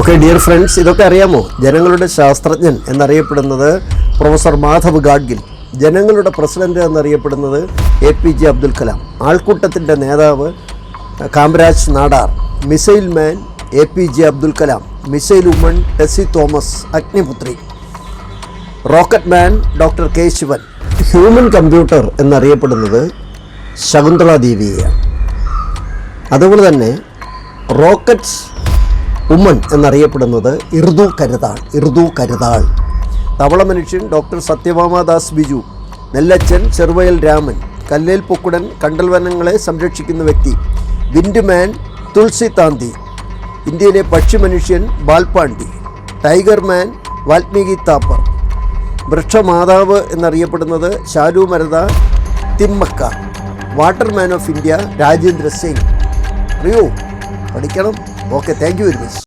Okay dear friends ഇതൊക്കെ അറിയാമോ? ജനങ്ങളുടെ ശാസ്ത്രജ്ഞൻ എന്നറിയപ്പെടുന്നത് പ്രൊഫസർ മാധവ് ഗാഡ്ഗിൽ. ജനങ്ങളുടെ പ്രസിഡന്റ് എന്നറിയപ്പെടുന്നത് A P J Abdul Kalam. ആൾക്കൂട്ടത്തിന്റെ നേതാവ് Kamaraj Nadar. Missile man A P J Abdul Kalam. Missile woman Tessy Thomas Agniputhri. Rocket man doctor K Sivan. Human computer എന്നറിയപ്പെടുന്നത് ശകുന്തള ദേവിയെയാണ്. അതുപോലെ തന്നെ റോക്കറ്റ് ഉമ്മൻ എന്നറിയപ്പെടുന്നത് ഇർദു കരുതാൾ ഇർദു കരുതാൾ. തവള മനുഷ്യൻ ഡോക്ടർ സത്യവാമാദാസ് ബിജു നെല്ലച്ചൻ ചെറുവയൽ രാമൻ കല്ലേൽ പൊക്കുടൻ കണ്ടൽവനങ്ങളെ സംരക്ഷിക്കുന്ന വ്യക്തി വിൻഡ്മാൻ തുളസി താന്തി ഇന്ത്യയിലെ പക്ഷി മനുഷ്യൻ ബാൽപാണ്ഡി ടൈഗർ മാൻ വാൽമീകി താപ്പർ. വൃക്ഷമാതാവ് എന്നറിയപ്പെടുന്നത് Saalumarada Thimmakka water man of India Rajendra Singh. അറിയോ പഠിക്കണം. Okay thank you very much.